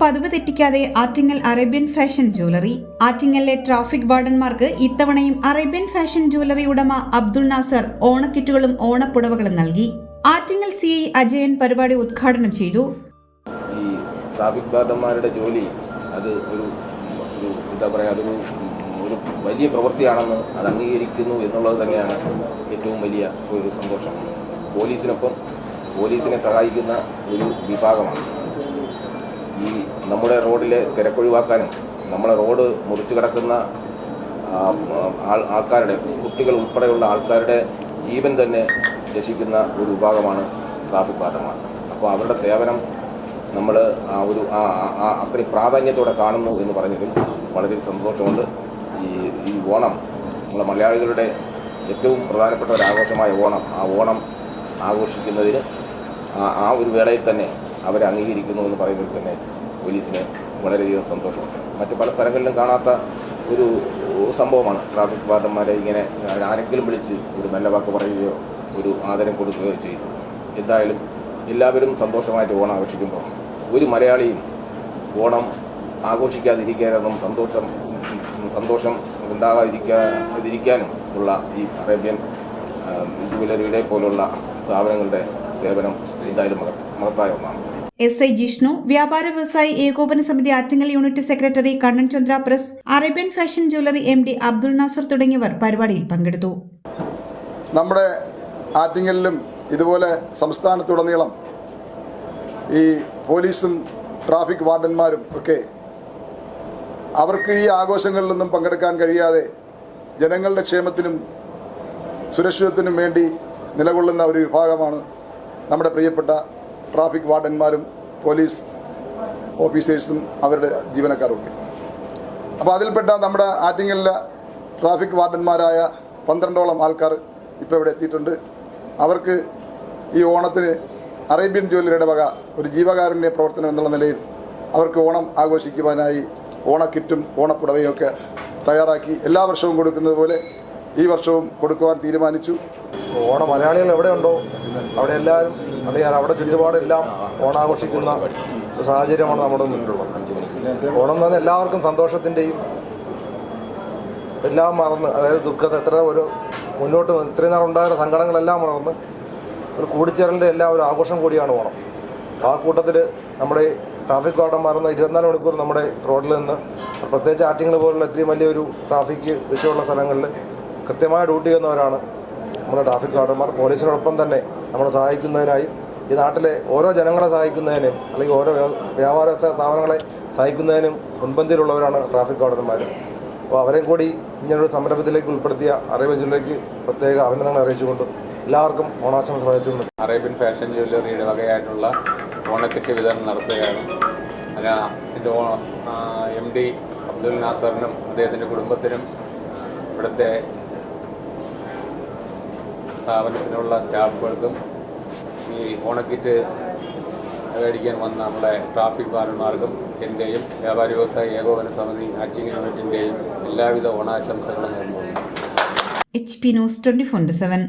പതിവ് തെറ്റിക്കാതെ Attingal Arabian fashion jewellery. ആറ്റിങ്ങലിലെ ട്രാഫിക് വാർഡന്മാർക്ക് ഇത്തവണയും അറേബ്യൻ ഫാഷൻ ജ്വല്ലറി ഉടമ അബ്ദുൾ നാസർ ഓണക്കിറ്റുകളും ഓണപ്പുടവകളും നൽകി. ആറ്റിങ്ങൽ സി ഐ അജയൻ പരിപാടി ഉദ്ഘാടനം ചെയ്തു. ഈ ട്രാഫിക് വാർഡന്മാരുടെ ജോലി അത് ഒരു ഒരു എന്താ പറയുക അതൊരു ഒരു വലിയ പ്രവൃത്തിയാണെന്ന് അത് അംഗീകരിക്കുന്നു എന്നുള്ളത് തന്നെയാണ് ഏറ്റവും വലിയ ഒരു സന്തോഷം. പോലീസിനൊപ്പം പോലീസിനെ സഹായിക്കുന്ന ഒരു വിഭാഗമാണ്. നമ്മുടെ റോഡിലെ തിരക്കൊഴിവാക്കാനും നമ്മളെ റോഡ് മുറിച്ചു കിടക്കുന്ന ആൾക്കാരുടെ കുട്ടികൾ ഉൾപ്പെടെയുള്ള ആൾക്കാരുടെ ജീവൻ തന്നെ രക്ഷിക്കുന്ന ഒരു വിഭാഗമാണ് ട്രാഫിക് വാർഡന്മാർ. അപ്പോൾ അവരുടെ സേവനം നമ്മൾ ആ ഒരു അത്രയും പ്രാധാന്യത്തോടെ കാണുന്നു എന്ന് പറഞ്ഞതിൽ വളരെ സന്തോഷമുണ്ട്. ഈ ഈ ഓണം നമ്മളെ മലയാളികളുടെ ഏറ്റവും പ്രധാനപ്പെട്ട ഒരു ആഘോഷമായ ഓണം ആ ഓണം ആഘോഷിക്കുന്നതിന് ആ ഒരു വേളയിൽ തന്നെ അവരെ അംഗീകരിക്കുന്നു എന്ന് പറയുന്നതിൽ തന്നെ പോലീസിന് വളരെയധികം സന്തോഷമുണ്ട്. മറ്റ് പല സ്ഥലങ്ങളിലും കാണാത്ത ഒരു സംഭവമാണ് ട്രാഫിക് വാർഡന്മാരെ ഇങ്ങനെ ആരെങ്കിലും വിളിച്ച് ഒരു നല്ല വാക്ക് പറയുകയോ ഒരു ആദരം കൊടുക്കുകയോ ചെയ്യുന്നത്. എന്തായാലും എല്ലാവരും സന്തോഷമായിട്ട് ഓണം ആഘോഷിക്കുമ്പോൾ ഒരു മലയാളിയും ഓണം ആഘോഷിക്കാതിരിക്കാനും സന്തോഷം സന്തോഷം ഉണ്ടാകാതിരിക്കാതിരിക്കാനും ഉള്ള ഈ അറേബ്യൻ ജുവലറിയുടെ പോലുള്ള സ്ഥാപനങ്ങളുടെ സേവനം എന്തായാലും മഹത് മഹത്തായ ഒന്നാണ്. എസ് ഐ ജിഷ്ണു വ്യാപാര വ്യവസായി ഏകോപന സമിതി Attingal unit secretary Kannan Chandra press Arabian fashion jewellery M D Abdul Nasar തുടങ്ങിയവർ പരിപാടിയിൽ പങ്കെടുത്തു. നമ്മുടെ ആറ്റിങ്ങലിലും ഇതുപോലെ സംസ്ഥാനത്തുടനീളം ഈ പോലീസും ട്രാഫിക് വാർഡന്മാരും ഒക്കെ അവർക്ക് ഈ ആഘോഷങ്ങളിലൊന്നും പങ്കെടുക്കാൻ കഴിയാതെ ജനങ്ങളുടെ ക്ഷേമത്തിനും സുരക്ഷിതത്തിനും വേണ്ടി നിലകൊള്ളുന്ന ഒരു വിഭാഗമാണ് നമ്മുടെ പ്രിയപ്പെട്ട ട്രാഫിക് വാർഡന്മാരും പോലീസ് ഓഫീസേഴ്സും അവരുടെ ജീവനക്കാരൊക്കെ. അപ്പോൾ അതിൽപ്പെട്ട നമ്മുടെ ആറ്റിങ്ങലിലെ ട്രാഫിക് വാർഡന്മാരായ പന്ത്രണ്ടോളം ആൾക്കാർ ഇപ്പോൾ ഇവിടെ എത്തിയിട്ടുണ്ട്. അവർക്ക് ഈ ഓണത്തിന് അറേബ്യൻ ജ്വല്ലറിയുടെ വക ഒരു ജീവകാരുണ്യ പ്രവർത്തനം എന്നുള്ള നിലയിൽ അവർക്ക് ഓണം ആഘോഷിക്കുവാനായി ഓണക്കിറ്റും ഓണപ്പുടവയും ഒക്കെ തയ്യാറാക്കി എല്ലാ വർഷവും കൊടുക്കുന്നത് പോലെ ഈ വർഷവും കൊടുക്കുവാൻ തീരുമാനിച്ചു. ഓണ മലയാളികൾ എവിടെയുണ്ടോ? അവിടെ എല്ലാവരും അല്ലെങ്കിൽ അവിടെ ചുറ്റുപാടെല്ലാം ഓണാഘോഷിക്കുന്ന സാഹചര്യമാണ് നമ്മുടെ മുന്നിലുള്ളത്. ഓണം പറഞ്ഞാൽ എല്ലാവർക്കും സന്തോഷത്തിന്റെയും എല്ലാം മറന്ന് അതായത് ദുഃഖത്തെ എത്ര ഒരു മുന്നോട്ട് ഇത്രയും നാൾ ഉണ്ടായിരുന്ന സങ്കടങ്ങളെല്ലാം മറന്ന് ഒരു കൂടിച്ചേരലിന്റെ എല്ലാം ഒരു ആഘോഷം കൂടിയാണ് ഓണം. ആ കൂട്ടത്തിൽ നമ്മുടെ ട്രാഫിക് ട്രാഫിക് വാർഡന്മാരെന്ന ഇരുപത്തിനാല് മണിക്കൂർ നമ്മുടെ റോഡിൽ നിന്ന് പ്രത്യേകിച്ച് ആറ്റിങ്ങൾ പോലുള്ള ഇത്രയും വലിയൊരു ട്രാഫിക് വിഷയമുള്ള സ്ഥലങ്ങളിൽ കൃത്യമായ ഡ്യൂട്ടി ചെയ്യുന്നവരാണ് നമ്മുടെ ട്രാഫിക് ഗാർഡന്മാർ. പോലീസിനോടൊപ്പം തന്നെ നമ്മളെ സഹായിക്കുന്നതിനായി ഈ നാട്ടിലെ ഓരോ ജനങ്ങളെ സഹായിക്കുന്നതിനും അല്ലെങ്കിൽ ഓരോ വ്യാപാര വ്യവസായ സ്ഥാപനങ്ങളെ സഹായിക്കുന്നതിനും മുൻപന്തിയിലുള്ളവരാണ് ട്രാഫിക് ഗാർഡന്മാർ അപ്പോൾ അവരെയും കൂടി ഇങ്ങനൊരു സംരംഭത്തിലേക്ക് ഉൾപ്പെടുത്തിയ അറേബ്യൻ ജ്വല്ലറിക്ക് പ്രത്യേക അഭിനന്ദനങ്ങൾ അറിയിച്ചുകൊണ്ട് എല്ലാവർക്കും ഓണാശംസ അറിയിച്ചുകൊണ്ട്. അറേബ്യൻ ഫാഷൻ ജ്വല്ലറിയുടെ വകയായിട്ടുള്ള ഓണക്കിറ്റ് വിതരണം നടത്തുകയാണ്. അതിന് എന്റെ എം ഡി അബ്ദുൽ നാസറിനും അദ്ദേഹത്തിന്റെ കുടുംബത്തിനും ഇവിടുത്തെ സ്ഥാപനത്തിനുള്ള സ്റ്റാഫുകൾക്കും ഈ ഓണക്കിറ്റ് മേടിക്കാൻ വന്ന നമ്മളെ ട്രാഫിക് വാർഡന്മാർക്കും എന്റെയും വ്യാപാരി വ്യവസായ ഏകോപന സമിതി ആക്ടിംഗ് യൂണിറ്റിന്റെയും എല്ലാവിധ ഓണാശംസകളും നേരുന്നു. H P news four seven